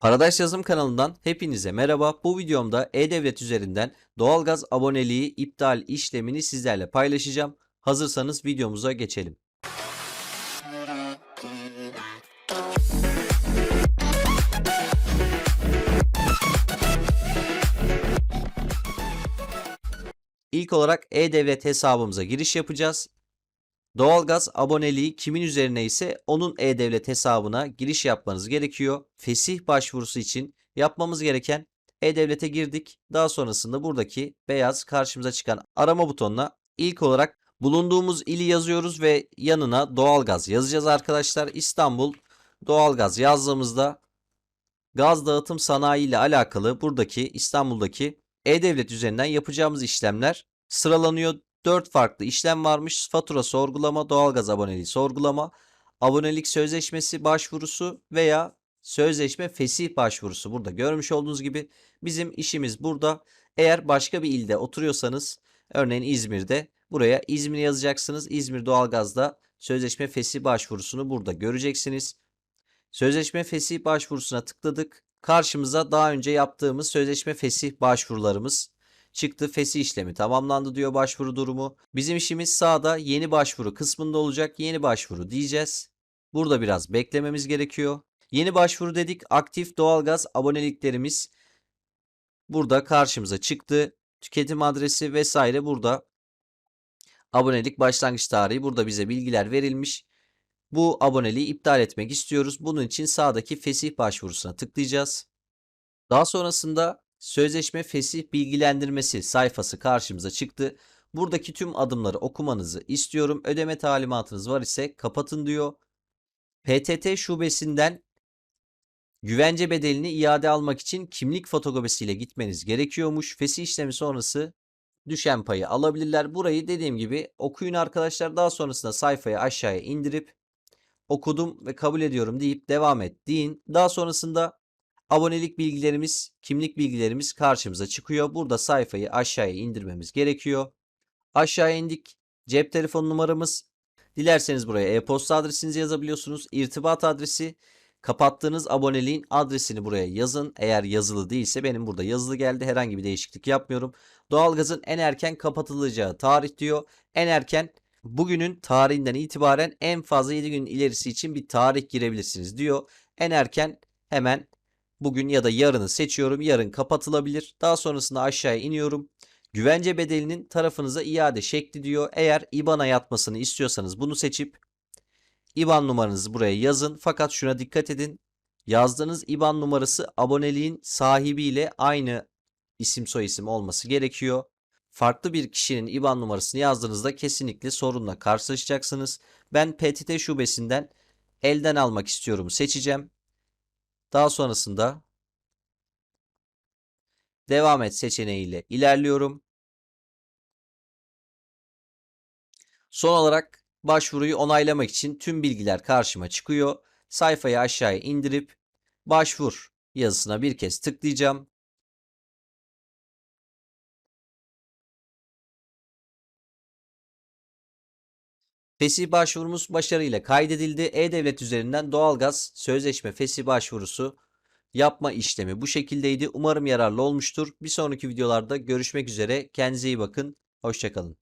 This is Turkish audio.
Paradise Yazılım kanalından hepinize merhaba. Bu videomda E-Devlet üzerinden doğalgaz aboneliği iptal işlemini sizlerle paylaşacağım. Hazırsanız videomuza geçelim. İlk olarak E-Devlet hesabımıza giriş yapacağız. Doğalgaz aboneliği kimin üzerine ise onun e-devlet hesabına giriş yapmanız gerekiyor. Fesih başvurusu için yapmamız gereken e-devlete girdik. Daha sonrasında buradaki beyaz karşımıza çıkan arama butonuna ilk olarak bulunduğumuz ili yazıyoruz ve yanına doğalgaz yazacağız arkadaşlar. İstanbul doğalgaz yazdığımızda gaz dağıtım sanayi ile alakalı buradaki İstanbul'daki e-devlet üzerinden yapacağımız işlemler sıralanıyor. 4 farklı işlem varmış. Fatura sorgulama, doğalgaz aboneliği sorgulama, abonelik sözleşmesi başvurusu veya sözleşme fesih başvurusu. Burada görmüş olduğunuz gibi bizim işimiz burada. Eğer başka bir ilde oturuyorsanız örneğin İzmir'de buraya İzmir yazacaksınız. İzmir doğalgazda sözleşme fesih başvurusunu burada göreceksiniz. Sözleşme fesih başvurusuna tıkladık. Karşımıza daha önce yaptığımız sözleşme fesih başvurularımız çıktı. Fesih işlemi tamamlandı diyor başvuru durumu. Bizim işimiz sağda yeni başvuru kısmında olacak. Yeni başvuru diyeceğiz. Burada biraz beklememiz gerekiyor. Yeni başvuru dedik. Aktif doğalgaz aboneliklerimiz burada karşımıza çıktı. Tüketim adresi vesaire burada. Abonelik başlangıç tarihi burada bize bilgiler verilmiş. Bu aboneliği iptal etmek istiyoruz. Bunun için sağdaki fesih başvurusuna tıklayacağız. Daha sonrasında sözleşme fesih bilgilendirmesi sayfası karşımıza çıktı. Buradaki tüm adımları okumanızı istiyorum. Ödeme talimatınız var ise kapatın diyor. PTT şubesinden güvence bedelini iade almak için kimlik fotokopisiyle gitmeniz gerekiyormuş. Fesih işlemi sonrası düşen payı alabilirler. Burayı dediğim gibi okuyun arkadaşlar. Daha sonrasında sayfayı aşağıya indirip okudum ve kabul ediyorum deyip devam et deyin. Daha sonrasında abonelik bilgilerimiz, kimlik bilgilerimiz karşımıza çıkıyor. Burada sayfayı aşağıya indirmemiz gerekiyor. Aşağıya indik. Cep telefon numaramız. Dilerseniz buraya e-posta adresinizi yazabiliyorsunuz. İrtibat adresi, kapattığınız aboneliğin adresini buraya yazın. Eğer yazılı değilse benim burada yazılı geldi. Herhangi bir değişiklik yapmıyorum. Doğalgazın en erken kapatılacağı tarih diyor. En erken bugünün tarihinden itibaren en fazla 7 gün ilerisi için bir tarih girebilirsiniz diyor. En erken hemen bugün ya da yarını seçiyorum. Yarın kapatılabilir. Daha sonrasında aşağıya iniyorum. Güvence bedelinin tarafınıza iade şekli diyor. Eğer IBAN'a yatmasını istiyorsanız bunu seçip IBAN numaranızı buraya yazın. Fakat şuna dikkat edin. Yazdığınız IBAN numarası aboneliğin sahibiyle aynı isim soyisim olması gerekiyor. Farklı bir kişinin IBAN numarasını yazdığınızda kesinlikle sorunla karşılaşacaksınız. Ben PTT şubesinden elden almak istiyorum seçeceğim. Daha sonrasında devam et seçeneğiyle ilerliyorum. Son olarak başvuruyu onaylamak için tüm bilgiler karşıma çıkıyor. Sayfayı aşağıya indirip başvur yazısına bir kez tıklayacağım. Fesih başvurumuz başarıyla kaydedildi. E-Devlet üzerinden doğalgaz sözleşme fesih başvurusu yapma işlemi bu şekildeydi. Umarım yararlı olmuştur. Bir sonraki videolarda görüşmek üzere. Kendinize iyi bakın. Hoşçakalın.